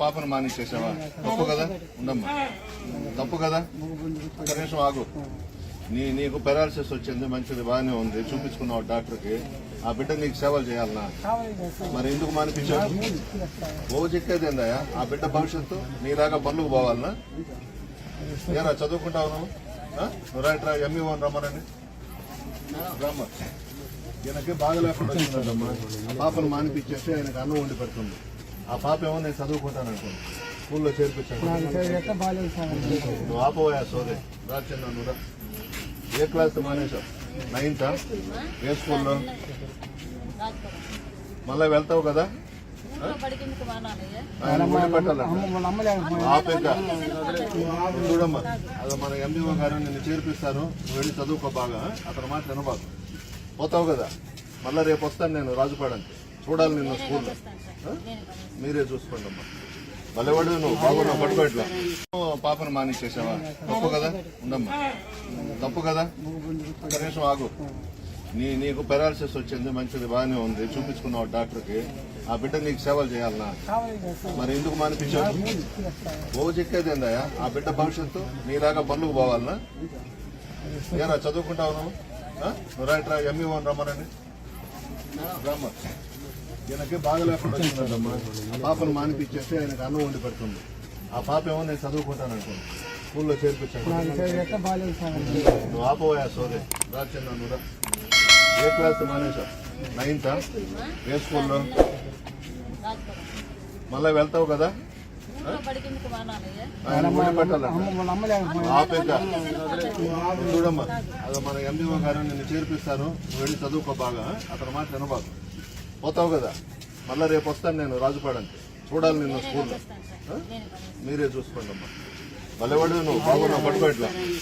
పాపను మానిచ్చేసావా తప్పు కదా? ఉండమ్మా. తప్పు కదా? కనీసం ఆగు. నీ నీకు పెరాలసిస్ వచ్చింది మంచిది బాగానే ఉంది. చూపించుకున్నావు డాక్టర్కి. ఆ బిడ్డ నీకు సేవలు చేయాలనా? మరి ఎందుకు మానిపించావు ఓ చిక్కేదేందయ్యా ఆ బిడ్డ భవిష్యత్తు నీలాగా పనులకు పోవాలనా? ఏరా చదువుకుంటావు నువ్వు? నువ్వు రైట్ రా ఎంఈ వన్ రమ్మనండి. రమ్మ. ఈయనకి బాగా లేకుండా వచ్చిందమ్మా. పాపను మానిపించేస్తే ఆయనకు అన్నం వండి పెడుతుంది. ఆ పాప ఏమో నేను చదువుకుంటాను అనుకోండి. స్కూల్లో చేర్పించాను. నువ్వు ఆపోయా సోదే. రా చిన్న నువ్వు ఏ క్లాస్ మానేశావు? నైన్త్ ఏ స్కూల్లో? మళ్ళీ వెళ్తావు కదా? చూడమ్మా. అది మన ఎంబీఓ గారు నిన్ను చేర్పిస్తారు. నువ్వు వెళ్ళి చదువుకో బాగా. అతను మాట వినబాకు. పోతావు కదా? మళ్ళీ రేపు వస్తాను నేను రాజుపాడానికి చూడాలి నిన్ను స్కూల్లో? మీరే చూసుకోండి అమ్మా భలేవాడు నువ్వు బాగున్నావు పట్టుకోట్లా పాపను మానిచ్చేసావా తప్పు కదా? ఉండమ్మా తప్పు కదా? నిమిషం ఆగు. నీ నీకు పెరాలసిస్ వచ్చింది మంచిది బాగానే ఉంది. చూపించుకున్నావు డాక్టర్కి. ఆ బిడ్డ నీకు సేవలు చేయాలనా? మరి ఎందుకు మానిపించావు? ఓ చిక్కేదేందయ్యా ఆ బిడ్డ భవిష్యత్తు నీలాగా పనులకు పోవాలనా? ఏరా చదువుకుంటావు నువ్వు? రైట్ రా ఎంఈ వన్ రమ్మనండి. రమ్మ. ఈయనకి బాగా లేకుండా వచ్చిందమ్మా. పాపను మానిపించేస్తే ఆయనకు అన్నం వండి పెడుతుంది. ఆ పాప ఏమో నేను చదువుకుంటాను అనుకోండి స్కూల్లో చేర్పించాను నువ్వు ఆపోయా సోదే. రా చిన్న నువ్వు రా. ఏ క్లాస్ మానేశావు? నైన్త్ ఏ స్కూల్లో? మళ్ళీ వెళ్తావు కదా? ఆయన చూడమ్మా. అది మన ఎంబీఓ గారు నిన్ను చేర్పిస్తారు. నువ్వు వెళ్ళి చదువుకో బాగా. అతను మాట వినబాకు. పోతావు కదా. మళ్ళీ రేపు వస్తాను నేను రాజుపాడానికి చూడాలి నిన్ను స్కూల్లో? మీరే చూసుకోండి అమ్మా భలేవాడు నువ్వు బాగున్నావు పట్టుకోట్లా